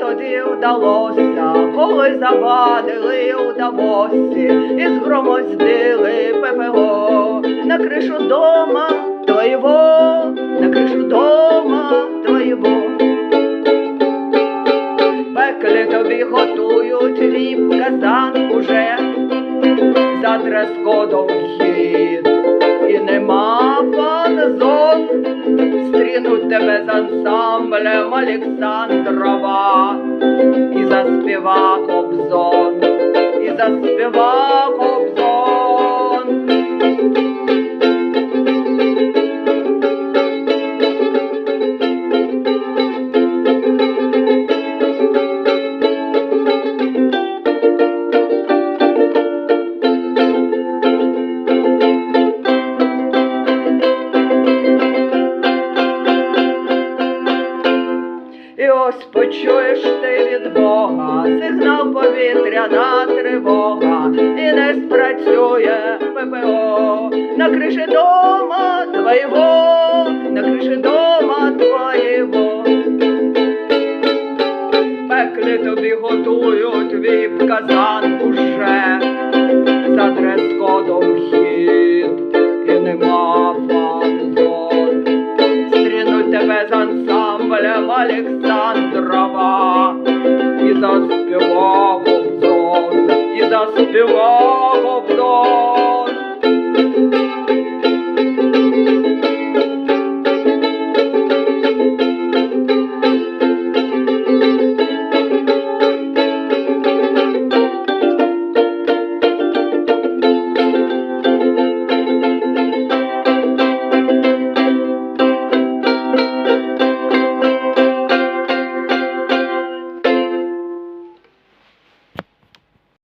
тоді вдалося, коли завадили у Давосі і згромоздили ППО на кришу дома твоєго, на кришу дома твоєго. Пеклі тобі готують віп казан уже за дрес-кодом вхід. І нема стрінуть тебе з ансамблем Олександрова, і заспівав кобзон, і заспівав кобзон. І ось почуєш ти від Бога, сигнал повітряна тривога, і не спрацює ППО. На криші дома твоєго, на криші дома твоєго. Пеклі тобі готують віп казан уже з ансамблем Олександрова І заспівав обзор, і заспівав